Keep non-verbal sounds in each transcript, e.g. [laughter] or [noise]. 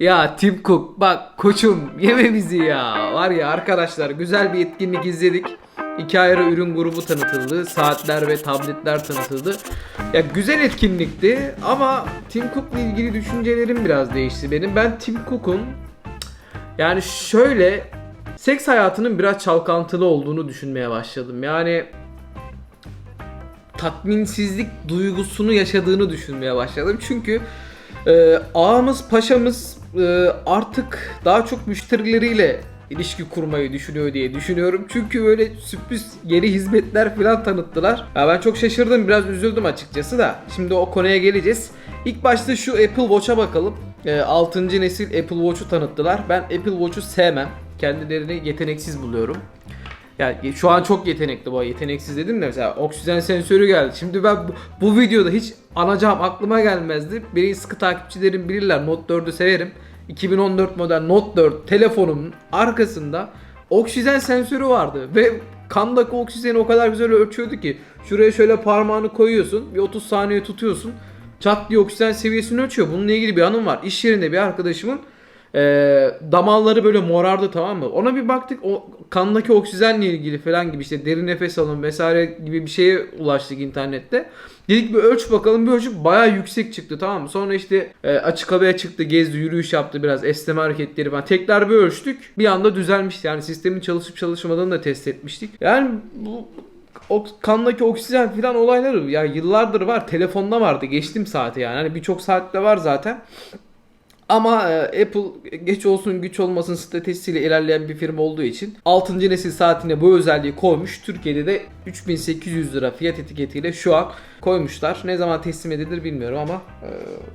Ya Tim Cook bak koçum yeme bizi ya. Var ya arkadaşlar güzel bir etkinlik izledik. İki ayrı ürün grubu tanıtıldı. Saatler ve tabletler tanıtıldı. Ya güzel etkinlikti ama Tim Cook'la ilgili düşüncelerim biraz değişti benim. Ben Tim Cook'un yani şöyle seks hayatının biraz çalkantılı olduğunu düşünmeye başladım. Yani tatminsizlik duygusunu yaşadığını düşünmeye başladım. Çünkü e, ağamız paşamız artık daha çok müşterileriyle ilişki kurmayı düşünüyor diye düşünüyorum. Çünkü böyle sürpriz yeni hizmetler falan tanıttılar. Ya ben çok şaşırdım biraz üzüldüm açıkçası da. Şimdi o konuya geleceğiz. İlk başta şu Apple Watch'a bakalım. E, 6. nesil Apple Watch'u tanıttılar. Ben Apple Watch'u sevmem. Kendilerini yeteneksiz buluyorum. Yani şu an çok yetenekli bu yeteneksiz dedim de mesela oksijen sensörü geldi. Şimdi ben bu, bu videoda hiç anacağım aklıma gelmezdi. Beni sıkı takipçilerim bilirler Note 4'ü severim. 2014 model Note 4 telefonumun arkasında oksijen sensörü vardı ve kandaki oksijeni o kadar güzel ölçüyordu ki şuraya şöyle parmağını koyuyorsun bir 30 saniye tutuyorsun çat diye oksijen seviyesini ölçüyor. Bununla ilgili bir anım var. İş yerinde bir arkadaşımın e, damarları böyle morardı tamam mı? Ona bir baktık o kandaki oksijenle ilgili falan gibi işte derin nefes alın vesaire gibi bir şeye ulaştık internette. Dedik bir ölç bakalım bir ölçüp bayağı yüksek çıktı tamam mı? Sonra işte e, açık havaya çıktı gezdi yürüyüş yaptı biraz esneme hareketleri falan. Tekrar bir ölçtük bir anda düzelmişti yani sistemin çalışıp çalışmadığını da test etmiştik. Yani bu o kandaki oksijen falan olayları ya yıllardır var. Telefonda vardı. Geçtim saati yani. Hani birçok saatte var zaten. Ama e, Apple geç olsun güç olmasın stratejisiyle ilerleyen bir firma olduğu için 6. nesil saatine bu özelliği koymuş. Türkiye'de de 3800 lira fiyat etiketiyle şu an koymuşlar. Ne zaman teslim edilir bilmiyorum ama e,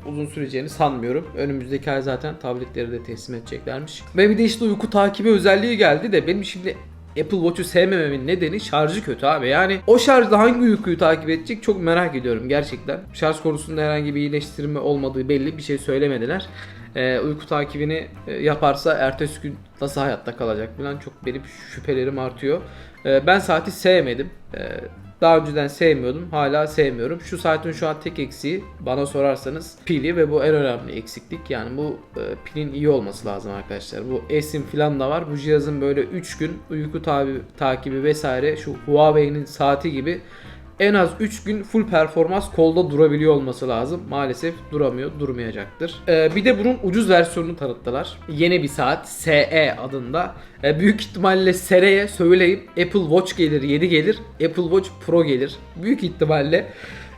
uzun süreceğini sanmıyorum. Önümüzdeki ay zaten tabletleri de teslim edeceklermiş. Ve bir de işte uyku takibi özelliği geldi de benim şimdi Apple Watch'u sevmememin nedeni şarjı kötü abi. Yani o şarjda hangi uykuyu takip edecek çok merak ediyorum gerçekten. Şarj konusunda herhangi bir iyileştirme olmadığı belli bir şey söylemediler. Ee, uyku takibini e, yaparsa ertesi gün nasıl hayatta kalacak falan çok benim şüphelerim artıyor. Ee, ben saati sevmedim. Ee, daha önceden sevmiyordum. Hala sevmiyorum. Şu saatin şu an tek eksiği bana sorarsanız pili ve bu en önemli eksiklik. Yani bu e, pilin iyi olması lazım arkadaşlar. Bu esim falan da var. Bu cihazın böyle 3 gün uyku tabi, takibi vesaire şu Huawei'nin saati gibi en az 3 gün full performans kolda durabiliyor olması lazım. Maalesef duramıyor, durmayacaktır. Ee, bir de bunun ucuz versiyonunu tanıttılar. Yeni bir saat SE adında. Ee, büyük ihtimalle Sere'ye söyleyip Apple Watch gelir, 7 gelir. Apple Watch Pro gelir. Büyük ihtimalle.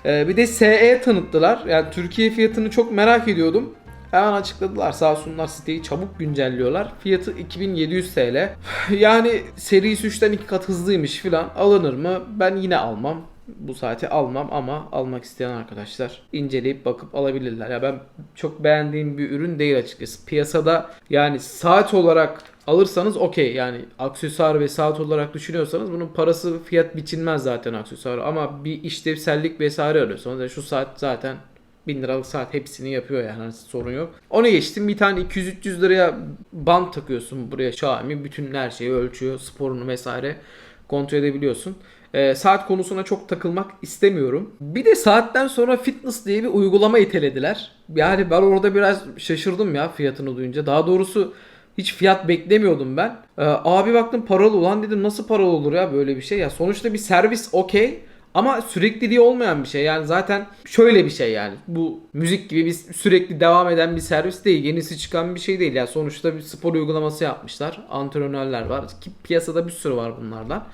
Ee, bir de SE tanıttılar. Yani Türkiye fiyatını çok merak ediyordum. Hemen açıkladılar sağ olsunlar siteyi çabuk güncelliyorlar. Fiyatı 2700 TL. [sighs] Yani serisi 3'ten 2 kat hızlıymış filan. Alınır mı? Ben yine almam bu saati almam ama almak isteyen arkadaşlar inceleyip bakıp alabilirler. Ya ben çok beğendiğim bir ürün değil açıkçası. Piyasada yani saat olarak alırsanız okey yani aksesuar ve saat olarak düşünüyorsanız bunun parası fiyat biçilmez zaten aksesuar ama bir işlevsellik vesaire arıyorsanız yani şu saat zaten 1000 liralık saat hepsini yapıyor yani hani sorun yok. Onu geçtim bir tane 200-300 liraya band takıyorsun buraya Xiaomi bütün her şeyi ölçüyor sporunu vesaire kontrol edebiliyorsun. E, saat konusuna çok takılmak istemiyorum. Bir de saatten sonra fitness diye bir uygulama itelediler. Yani ben orada biraz şaşırdım ya fiyatını duyunca. Daha doğrusu hiç fiyat beklemiyordum ben. Ee, abi baktım paralı ulan dedim nasıl paralı olur ya böyle bir şey ya. Sonuçta bir servis okey. Ama sürekliliği olmayan bir şey. Yani zaten şöyle bir şey yani. Bu müzik gibi bir sürekli devam eden bir servis değil. Yenisi çıkan bir şey değil. Yani sonuçta bir spor uygulaması yapmışlar. Antrenörler var. Ki piyasada bir sürü var bunlardan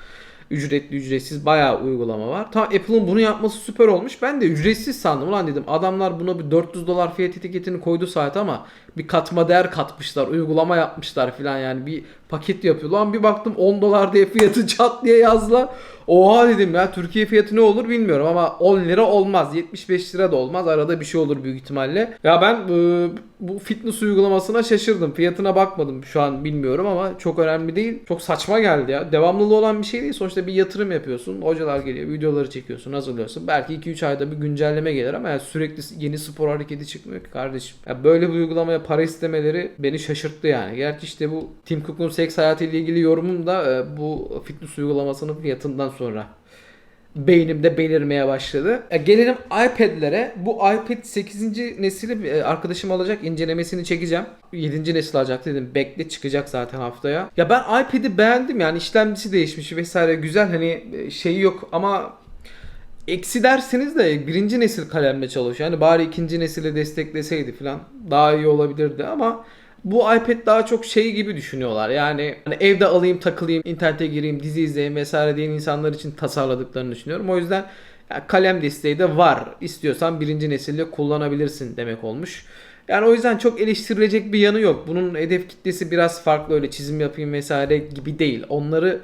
ücretli ücretsiz bayağı uygulama var. Tam Apple'ın bunu yapması süper olmuş. Ben de ücretsiz sandım. Ulan dedim adamlar buna bir 400 dolar fiyat etiketini koydu saat ama bir katma değer katmışlar. Uygulama yapmışlar filan yani bir paket yapıyor. Lan bir baktım 10 dolar diye fiyatı [laughs] çat diye yazdılar. Oha dedim ya Türkiye fiyatı ne olur bilmiyorum ama 10 lira olmaz. 75 lira da olmaz. Arada bir şey olur büyük ihtimalle. Ya ben e, bu fitness uygulamasına şaşırdım. Fiyatına bakmadım şu an bilmiyorum ama çok önemli değil. Çok saçma geldi ya. Devamlılığı olan bir şey değil. Sonuçta bir yatırım yapıyorsun. Hocalar geliyor, videoları çekiyorsun, hazırlıyorsun. Belki 2-3 ayda bir güncelleme gelir ama yani sürekli yeni spor hareketi çıkmıyor ki kardeşim. Ya böyle bir para istemeleri beni şaşırttı yani. Gerçi işte bu Tim Cook'un seks hayatıyla ilgili yorumum da e, bu fitness uygulamasının fiyatından sonra beynimde belirmeye başladı. E, gelelim iPad'lere. Bu iPad 8. nesili e, arkadaşım alacak. incelemesini çekeceğim. 7. nesil alacak dedim. Bekle çıkacak zaten haftaya. Ya ben iPad'i beğendim yani işlemcisi değişmiş vesaire güzel hani şeyi yok ama eksi derseniz de birinci nesil kalemle çalışıyor. Yani bari ikinci nesile destekleseydi falan daha iyi olabilirdi ama bu iPad daha çok şey gibi düşünüyorlar. Yani hani evde alayım takılayım, internete gireyim, dizi izleyeyim vesaire diyen insanlar için tasarladıklarını düşünüyorum. O yüzden kalem desteği de var. İstiyorsan birinci nesilde kullanabilirsin demek olmuş. Yani o yüzden çok eleştirilecek bir yanı yok. Bunun hedef kitlesi biraz farklı öyle çizim yapayım vesaire gibi değil. Onları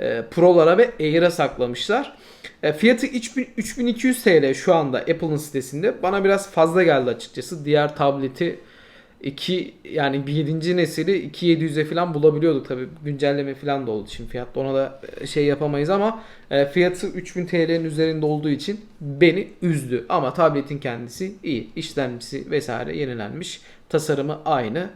e, Pro'lara ve Air'a saklamışlar. E, fiyatı 3000 3200 TL şu anda Apple'ın sitesinde. Bana biraz fazla geldi açıkçası. Diğer tableti 2 yani bir 7. nesili 2700'e falan bulabiliyorduk tabi güncelleme falan da oldu şimdi fiyatta ona da e, şey yapamayız ama e, fiyatı 3000 TL'nin üzerinde olduğu için beni üzdü ama tabletin kendisi iyi işlemcisi vesaire yenilenmiş tasarımı aynı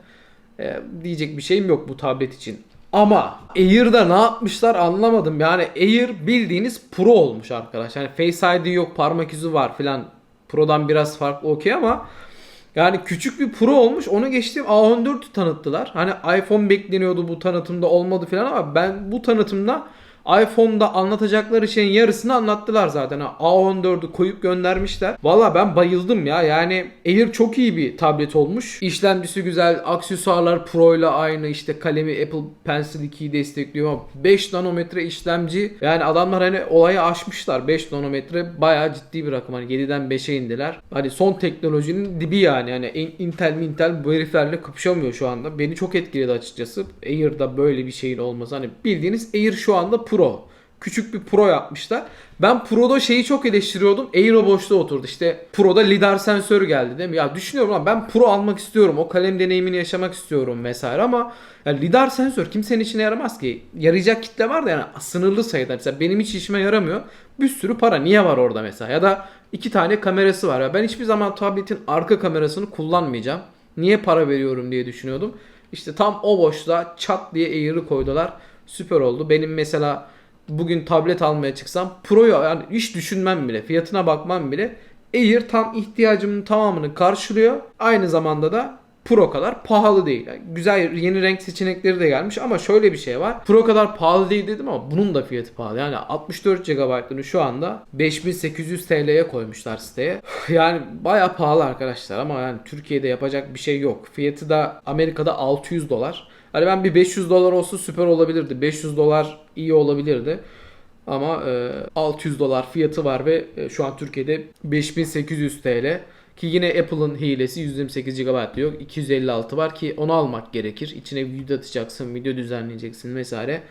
E, diyecek bir şeyim yok bu tablet için ama Air'da ne yapmışlar anlamadım. Yani Air bildiğiniz Pro olmuş arkadaş. Yani Face ID yok, parmak izi var filan. Pro'dan biraz farklı okey ama yani küçük bir Pro olmuş. Onu geçtim A14'ü tanıttılar. Hani iPhone bekleniyordu bu tanıtımda olmadı filan ama ben bu tanıtımda iPhone'da anlatacakları şeyin yarısını anlattılar zaten. Ha, A14'ü koyup göndermişler. Valla ben bayıldım ya. Yani Air çok iyi bir tablet olmuş. İşlemcisi güzel. Aksesuarlar Pro ile aynı. İşte kalemi Apple Pencil 2'yi destekliyor. ama 5 nanometre işlemci. Yani adamlar hani olayı aşmışlar. 5 nanometre bayağı ciddi bir rakam. Hani 7'den 5'e indiler. Hani son teknolojinin dibi yani. Yani Intel Intel bu heriflerle kapışamıyor şu anda. Beni çok etkiledi açıkçası. Air'da böyle bir şeyin olması. Hani bildiğiniz Air şu anda Pro. Küçük bir Pro yapmışlar. Ben Pro'da şeyi çok eleştiriyordum. Air o boşta oturdu. İşte Pro'da lidar sensörü geldi değil mi? Ya düşünüyorum lan ben Pro almak istiyorum. O kalem deneyimini yaşamak istiyorum vesaire ama yani lidar sensör kimsenin işine yaramaz ki. Yarayacak kitle var da yani sınırlı sayıda. Mesela benim hiç işime yaramıyor. Bir sürü para niye var orada mesela? Ya da iki tane kamerası var. Ya ben hiçbir zaman tabletin arka kamerasını kullanmayacağım. Niye para veriyorum diye düşünüyordum. İşte tam o boşluğa çat diye Air'ı koydular. Süper oldu. Benim mesela bugün tablet almaya çıksam Pro'yu yani hiç düşünmem bile. Fiyatına bakmam bile. Air tam ihtiyacımın tamamını karşılıyor. Aynı zamanda da Pro kadar pahalı değil. Yani güzel yeni renk seçenekleri de gelmiş ama şöyle bir şey var. Pro kadar pahalı değil dedim ama bunun da fiyatı pahalı. Yani 64 GB'ını şu anda 5800 TL'ye koymuşlar siteye. [sighs] Yani baya pahalı arkadaşlar ama yani Türkiye'de yapacak bir şey yok. Fiyatı da Amerika'da 600 dolar. Hani ben bir 500 dolar olsa süper olabilirdi. 500 dolar iyi olabilirdi. Ama e, 600 dolar fiyatı var ve e, şu an Türkiye'de 5800 TL. Ki yine Apple'ın hilesi 128 GB diyor. 256 var ki onu almak gerekir. İçine video atacaksın, video düzenleyeceksin vesaire.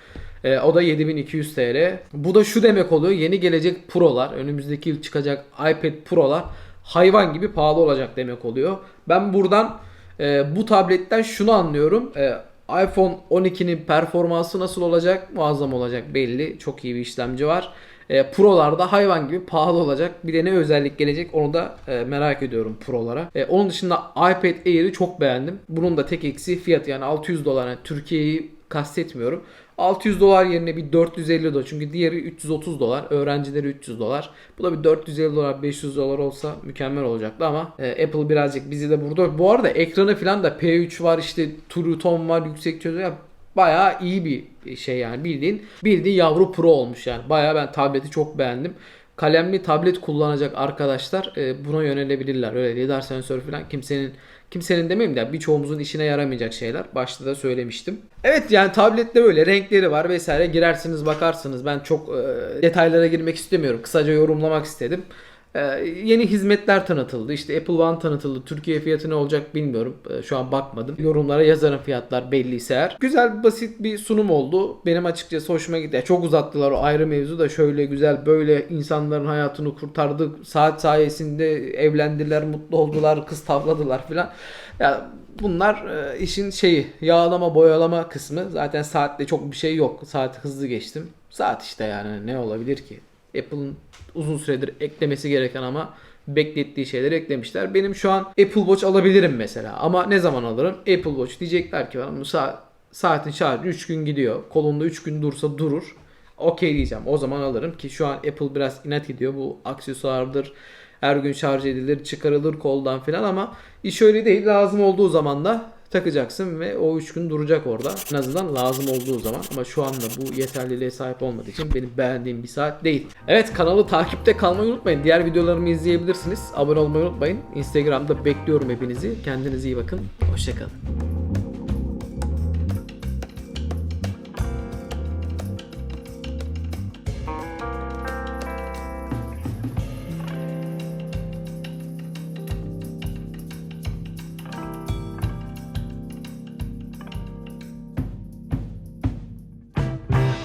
E, o da 7200 TL. Bu da şu demek oluyor. Yeni gelecek Pro'lar, önümüzdeki yıl çıkacak iPad Pro'lar hayvan gibi pahalı olacak demek oluyor. Ben buradan e, bu tabletten şunu anlıyorum. E, iPhone 12'nin performansı nasıl olacak? Muazzam olacak belli. Çok iyi bir işlemci var. E, Pro'larda hayvan gibi pahalı olacak. Bir de ne özellik gelecek onu da e, merak ediyorum Pro'lara. E, onun dışında iPad Air'i çok beğendim. Bunun da tek eksiği fiyat yani 600 dolar. Yani Türkiye'yi kastetmiyorum. 600 dolar yerine bir 450 dolar. Çünkü diğeri 330 dolar. Öğrencileri 300 dolar. Bu da bir 450 dolar 500 dolar olsa mükemmel olacaktı ama e, Apple birazcık bizi de burada. Bu arada ekranı falan da P3 var işte True Tone var yüksek çözünürlük. Bayağı iyi bir şey yani bildiğin. Bildiğin yavru pro olmuş yani. Bayağı ben tableti çok beğendim. Kalemli tablet kullanacak arkadaşlar e, buna yönelebilirler. Öyle lidar sensör falan kimsenin kimsenin demeyeyim de birçoğumuzun işine yaramayacak şeyler. Başta da söylemiştim. Evet yani tablette böyle renkleri var vesaire girersiniz bakarsınız. Ben çok e, detaylara girmek istemiyorum. Kısaca yorumlamak istedim. Ee, yeni hizmetler tanıtıldı. İşte Apple One tanıtıldı. Türkiye fiyatı ne olacak bilmiyorum. Ee, şu an bakmadım. Yorumlara yazarım fiyatlar belliyse eğer. Güzel basit bir sunum oldu. Benim açıkçası hoşuma gitti. Yani çok uzattılar o ayrı mevzu da şöyle güzel böyle insanların hayatını kurtardı. Saat sayesinde evlendiler, mutlu oldular, kız tavladılar filan. Ya bunlar e, işin şeyi yağlama boyalama kısmı. Zaten saatte çok bir şey yok. Saat hızlı geçtim. Saat işte yani ne olabilir ki? Apple'ın uzun süredir eklemesi gereken ama beklettiği şeyleri eklemişler. Benim şu an Apple Watch alabilirim mesela. Ama ne zaman alırım? Apple Watch diyecekler ki bana bu saat, saatin şarjı 3 gün gidiyor. Kolunda 3 gün dursa durur. okey diyeceğim. O zaman alırım ki şu an Apple biraz inat ediyor. Bu aksesuardır, her gün şarj edilir, çıkarılır koldan filan ama iş öyle değil. Lazım olduğu zaman da takacaksın ve o 3 gün duracak orada. En azından lazım olduğu zaman ama şu anda bu yeterliliğe sahip olmadığı için benim beğendiğim bir saat değil. Evet kanalı takipte kalmayı unutmayın. Diğer videolarımı izleyebilirsiniz. Abone olmayı unutmayın. Instagram'da bekliyorum hepinizi. Kendinize iyi bakın. Hoşçakalın.